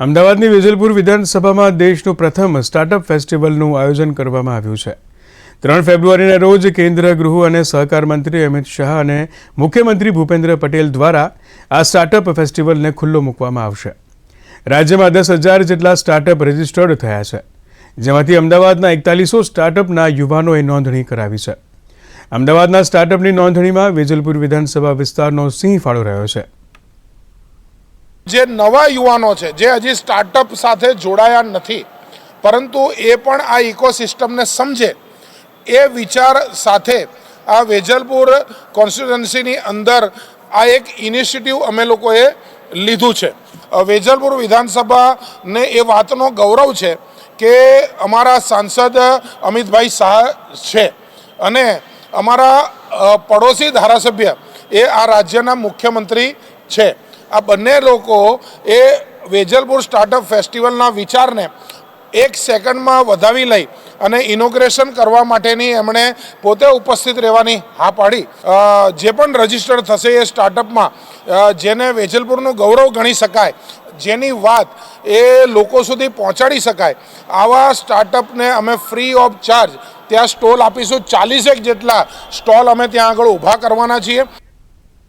અમદાવાદની વેજલપુર વિધાનસભામાં દેશનું પ્રથમ સ્ટાર્ટઅપ ફેસ્ટિવલનું આયોજન કરવામાં આવ્યું છે. ત્રણ ફેબ્રુઆરીના રોજ કેન્દ્ર ગૃહ અને સહકાર મંત્રી અમિત શાહ અને મુખ્યમંત્રી ભૂપેન્દ્ર પટેલ દ્વારા આ સ્ટાર્ટઅપ ફેસ્ટિવલને ખુલ્લો મૂકવામાં આવશે. રાજ્યમાં દસ હજાર જેટલા સ્ટાર્ટઅપ રજિસ્ટર્ડ થયા છે. જેમાંથી અમદાવાદના એકતાલીસો સ્ટાર્ટઅપના યુવાનોએ નોંધણી કરાવી છે. અમદાવાદના સ્ટાર્ટઅપની નોંધણીમાં વેજલપુર વિધાનસભા વિસ્તારનો સિંહ ફાળો રહ્યો છે. જે નવા યુવાનો છે, જે હજી સ્ટાર્ટઅપ સાથે જોડાયા નથી, પરંતુ એ પણ આ ઇકોસિસ્ટમને સમજે, એ વિચાર સાથે આ વેજલપુર કોન્સ્ટિટ્યુન્સીની અંદર આ એક ઇનિશિયેટિવ અમે લોકોએ લીધું છે. વેજલપુર વિધાનસભાને એ વાતનો ગૌરવ છે કે અમારા સાંસદ અમિતભાઈ શાહ છે અને અમારા પડોશી ધારાસભ્ય એ આ રાજ્યના મુખ્યમંત્રી છે. આ બંને લોકો એ વેજલપુર સ્ટાર્ટઅપ ફેસ્ટિવલના વિચારને એક સેકન્ડમાં વધાવી લઈ અને ઇનોગ્રેશન કરવા માટેની એમણે પોતે ઉપસ્થિત રહેવાની હા પાડી. જે પણ રજિસ્ટર થશે એ સ્ટાર્ટઅપમાં જેને વેજલપુરનું ગૌરવ ગણી શકાય, જેની વાત એ લોકો સુધી પહોંચાડી શકાય, આવા સ્ટાર્ટઅપને અમે ફ્રી ઓફ ચાર્જ ત્યાં સ્ટોલ આપીશું ચાલીસેક જેટલા સ્ટોલ અમે ત્યાં આગળ ઊભા કરવાના છીએ.